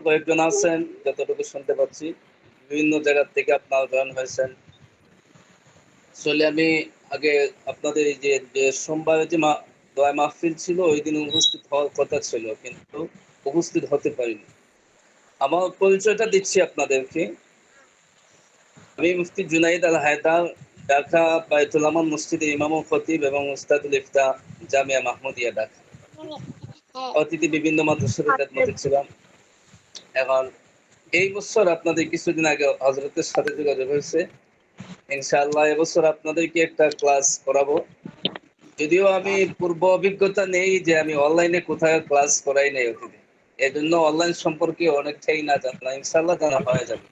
কয়েকজন আছেন যতটুকু শুনতে পাচ্ছি। বিভিন্ন জায়গা থেকে আপনারা জয়েন হয়েছেন। আসলে আমি আগে আপনাদের এই যে যে সোমবারে যে দোয়া মাহফিল ছিল ওই দিন উপস্থিত হওয়ার কথা ছিল কিন্তু উপস্থিত হতে পারিনি। আমার পরিচয়টা দিচ্ছি আপনাদেরকে। আমি মুফতি জুনাইদ আল হায়দার ঢাকা বায়তুল আমান মসজিদে ইমাম খতিব এবং উস্তাদুল ইফতা জামিয়া মাহমুদিয়া ঢাকা। অতিথি বিভিন্ন মাদ্রাসাতে খেদমতে ছিলাম। এখন এই বছর আপনাদের কিছুদিন আগে হজরতের সাথে যোগাযোগ হয়েছে। ইনশাআল্লাহ এবছর আপনাদেরকে একটা ক্লাস করাবো। যদিও আমি পূর্ব অভিজ্ঞতা নেই যে আমি অনলাইনে কোথায় ক্লাস করাই নাই অতীতে। এই জন্য অনলাইন সম্পর্কে অনেকটাই না জানা, ইনশাআল্লাহ জানা হয়ে যাবে।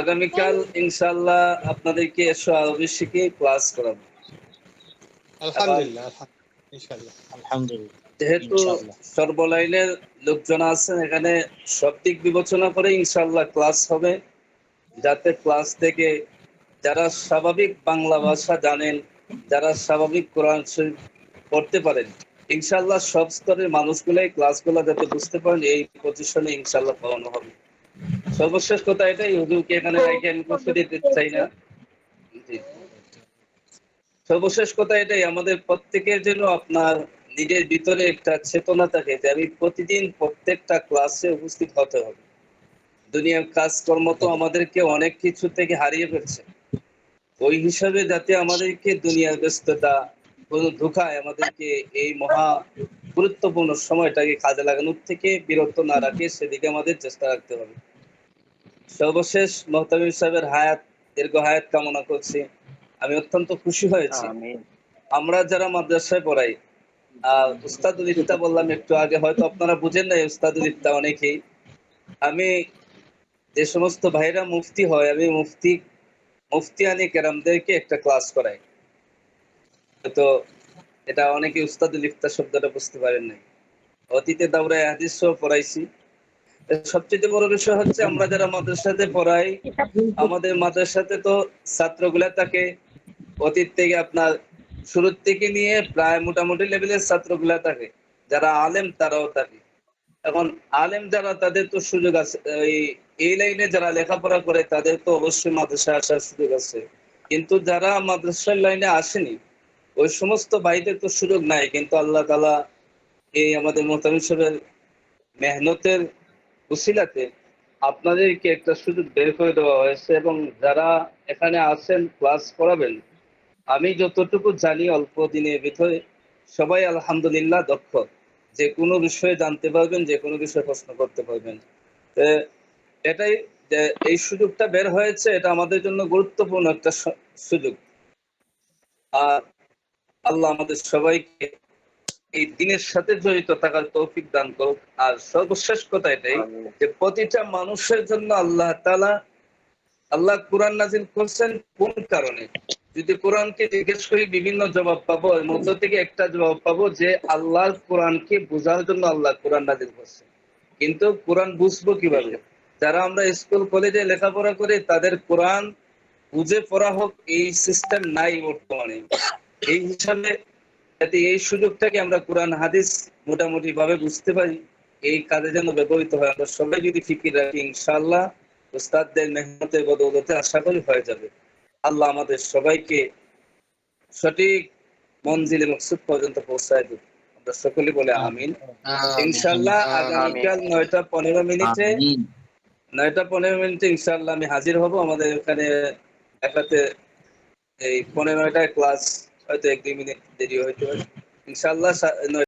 আগামীকাল ইনশাআল্লাহ আপনাদেরকে এসো আরবি শিখে ক্লাস করাবো। আলহামদুলিল্লাহ আলহামদুলিল্লাহ। যেহেতু। সর্বলাইনের লোকজন আছেন এখানে সব দিক বিবেচনা করে ইনশাল্লাহ ক্লাস হবে। যাতে ক্লাস থেকে যারা স্বাভাবিক বাংলা ভাষা জানেন যারা স্বাভাবিক কোরআন শরীফ পড়তে পারেন ইনশাল্লাহ সব স্তরের মানুষগুলাই ক্লাসগুলো যাতে বুঝতে পারেন এই পজিশনে ইনশাল্লাহ পাওয়ানো হবে। সর্বশেষ কথা এটাই হুজুরকে এখানে রেখে আমি কষ্ট দিতে চাই না। জি। সর্বশেষ কথা এটাই আমাদের প্রত্যেকের জন্য আপনার নিজের ভিতরে একটা চেতনা থাকে যে আমি প্রতিদিন প্রত্যেকটা ক্লাসে উপস্থিত হতে হবে। দুনিয়ার কাজকর্ম তো আমাদেরকে অনেক কিছু থেকে হারিয়ে ফেলছে। ওই হিসাবে যাতে আমাদেরকে দুনিয়ার ব্যস্ততা কোনো ধোকায় আমাদেরকে এই মহা গুরুত্বপূর্ণ সময়টাকে কাজে লাগানোর থেকে বিরত না রাখে সেদিকে আমাদের চেষ্টা রাখতে হবে। সর্বশেষ মহতামিম সাহেবের হায়াত দীর্ঘ হায়াত কামনা করছি। আমি অত্যন্ত খুশি হয়েছি। আমরা যারা মাদ্রাসায় পড়াই উস্তাদুল ইফতা বললাম একটু আগে, হয়তো আপনারা বুঝেন নাই উস্তাদুল ইফতা অনেকেই। আমি যে সমস্ত ভাইরা মুফতি হয়, আমি মুফতি মুফতিয়ানি কেরামদেরকে একটা ক্লাস করাই। তো এটা অনেকে উস্তাদুল ইফতা শব্দটা বুঝতে পারেন নাই। অতীতে দাউরায় হাদিস পড়াইছি। সবচেয়ে বড় বিষয় হচ্ছে আমরা যারা মাদ্রাসাতে পড়াই, আমাদের মাদ্রাসাতে তো ছাত্রগুলা থাকে। অতীত থেকে আপনার শুরুর থেকে নিয়ে প্রায় মোটামুটি লেভেলের ছাত্রগুলা থাকে। যারা আলেম, তারাও থাকে। এখন আলেম যারা, তাদের তো সুযোগ আছে। এই এই লাইনে যারা লেখাপড়া করে, তাদের তো অবশ্যই মাদ্রাসায় আসার সুযোগ আছে। কিন্তু যারা মাদ্রাসার লাইনে আসেনি, ওই সমস্ত ভাইদের তো সুযোগ নাই। কিন্তু আল্লাহ তালা এই আমাদের মোতামিম সাহেবের মেহনতের উসিলাতে আপনাদেরকে একটা সুযোগ বের করে দেওয়া হয়েছে এবং যারা এখানে আছেন ক্লাস করাবেন আমি যতটুকু জানি অল্প দিনের ভিতরে সবাই আলহামদুলিল্লাহ দক্ষ। যে কোনো বিষয়ে জানতে পারবেন যে কোনো বিষয়ে প্রশ্ন করতে পারবেন। এটাই এই সুযোগটা বের হয়েছে এটা আমাদের জন্য গুরুত্বপূর্ণ একটা সুযোগ। আর আল্লাহ আমাদের সবাইকে এই দিনের সাথে জড়িত থাকার তৌফিক দান করুক। আর সর্বশেষ কথা এটাই যে প্রতিটা মানুষের জন্য আল্লাহ তালা আল্লাহ কোরআন নাজিল করছেন কোন কারণে? যদি কোরআনকে জিজ্ঞেস করি, বিভিন্ন জবাব পাবো। এর মধ্য থেকে একটা জবাব পাবো যে, আল্লাহর কোরআনকে বোঝার জন্য আল্লাহ কোরআন নাজিল করছেন কিন্তু কোরআন বুঝব কীভাবে? যারা আমরা স্কুল, কলেজে লেখাপড়া করি, তাদের কোরআন বুঝে পড়া হোক, এই সিস্টেম নাই বর্তমানে। এই হিসাবে যাতে এই সুযোগটাকে আমরা কোরআন, হাদিস মোটামুটি ভাবে বুঝতে পারি, এই কাজে যেন ব্যবহৃত হয়। আমরা সবাই যদি ফিকির রাখি, ইনশাআল্লাহ, উস্তাদদের মেহনতের বদৌলতে আশা করি হয়ে যাবে। আল্লাহ আমাদের সবাইকে সঠিক মঞ্জিলে মকসুদ পর্যন্ত পৌঁছায় দিক। আমরা সকলে বলে আমিন। ইনশাআল্লাহ আগামীকাল নয়টা পনেরো মিনিটে নয়টা পনেরো মিনিটে ইনশাল্লাহ আমি হাজির হব। আমাদের এখানে দেখাতে এই পনেরোটায় ক্লাস হয়তো এক দুই মিনিট দেরি সা- নয়-